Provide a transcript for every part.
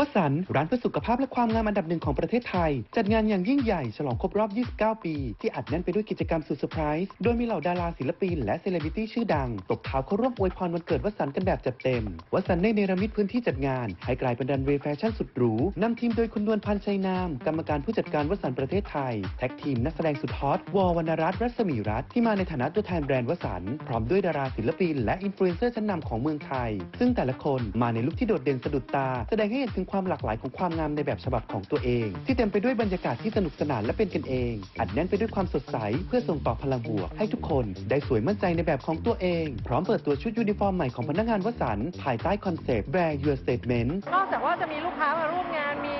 วสันร้านเพื่อสุขภาพและความงามอันดับหนึ่งของประเทศไทย จัดงานอย่างยิ่งใหญ่ฉลองครบรอบ 29 ปี ที่อัดแน่นไปด้วยกิจกรรมสุดเซอร์ไพรส์โดยมีเหล่าดาราศิลปินและเซเลบริตี้ชื่อดัง ตบเท้าเข้าร่วมอวยพรวันเกิดวสันกันแบบจัดเต็ม วสันได้เนรมิตพื้นที่จัดงาน ให้กลายเป็นรันเวย์แฟชั่นสุดหรูนำทีมโดยคุณนวลพันชัยนาม กรรมการผู้จัดการวสันประเทศไทยแท็กทีมนักแสดงสุดฮอตวอวรรณรัตน์รัศมีรัตน์ที่มาในฐานะตัวแทนแบรนด์วสันพร้อมด้วยดาราศิลปิน และอินฟลูเอนเซอร์ชั้นนำของเมืองไทย ซึ่งแต่ละคนมาในลุคที่โดดเด่นสะดุดตา แสดงให้เห็นถึงความหลากหลายของความงามในแบบฉบับของตัวเอง ที่เต็มไปด้วยบรรยากาศที่สนุกสนานและเป็นกันเอง อัดแน่นไปด้วยความสดใส เพื่อส่งต่อพลังบวก ให้ทุกคนได้สวยมั่นใจในแบบของตัวเอง พร้อมเปิดตัวชุดยูนิฟอร์มใหม่ของพนักงานวสันภายใต้คอนเซปต์ Bear Your Statement นอกจากว่าจะมีลูกค้ามาร่วมงานมี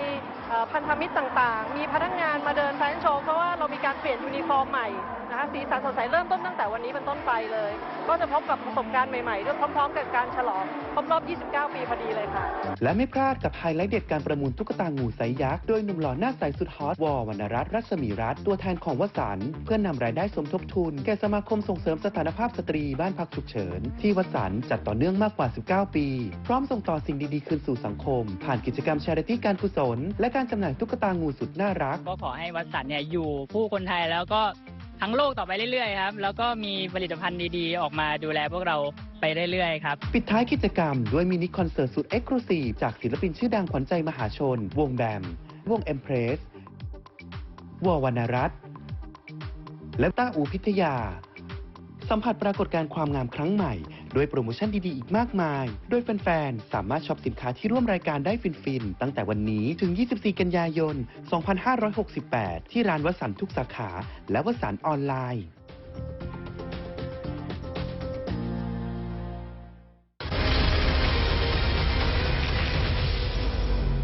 พันธมิตรต่างๆ มีพนักงานมาเดินแฟชั่นโชว์เพราะว่าเรามีการเปลี่ยนยูนิฟอร์มใหม่นะคะสีสันสดใสเริ่มต้นตั้งแต่วันนี้เป็นต้นไปเลย ก็จะพบกับประสบการณ์ใหม่ๆด้วยพร้อมๆ กับการฉลองครบรอบ 29 ปีพอดีเลยค่ะ และไม่พลาดกับไฮไลท์เด็ดการประมูลตุ๊กตางูไซยักษ์โดยหนุ่มหล่อหน้าใสสุดฮอตวอวรรณรัตน์รัศมีรัตน์ตัวแทนของวสันเพื่อนำรายได้สมทบทุน แก่สมาคมส่งเสริมสถานภาพสตรีบ้านพักฉุกเฉิน ที่วสันจัดต่อเนื่องมากกว่า 19 ปี พร้อมส่งต่อสิ่งดีๆคืนสู่สังคม ผ่านกิจกรรมชาริตี้การกุศลและการจำหน่ายตุ๊กตางูสุดน่ารัก ก็ขอให้วัดสันเนี่ยอยู่คู่คนไทยแล้วก็ทั้งโลกต่อไปเรื่อยๆครับ แล้วก็มีผลิตภัณฑ์ดีๆ ออกมาดูแลพวกเราไปเรื่อยๆครับ ปิดท้ายกิจกรรมด้วยมินิคอนเสิร์ตสุดเอ็กซ์คลูซีฟจากศิลปินชื่อดังขวัญใจมหาชน วงแบม วงเอ็มเพรสวอวรรณรัตน์และต้าอูพิทยา สัมผัสปรากฏการณ์ความงามครั้งใหม่ ด้วยโปรโมชั่นดีๆ อีกมากมาย โดยแฟนๆ สามารถช็อปสินค้าที่ร่วมรายการได้ฟินๆ ตั้งแต่วันนี้ถึง 24 กันยายน 2568 ที่ร้านวสันทุกสาขา และวสันออนไลน์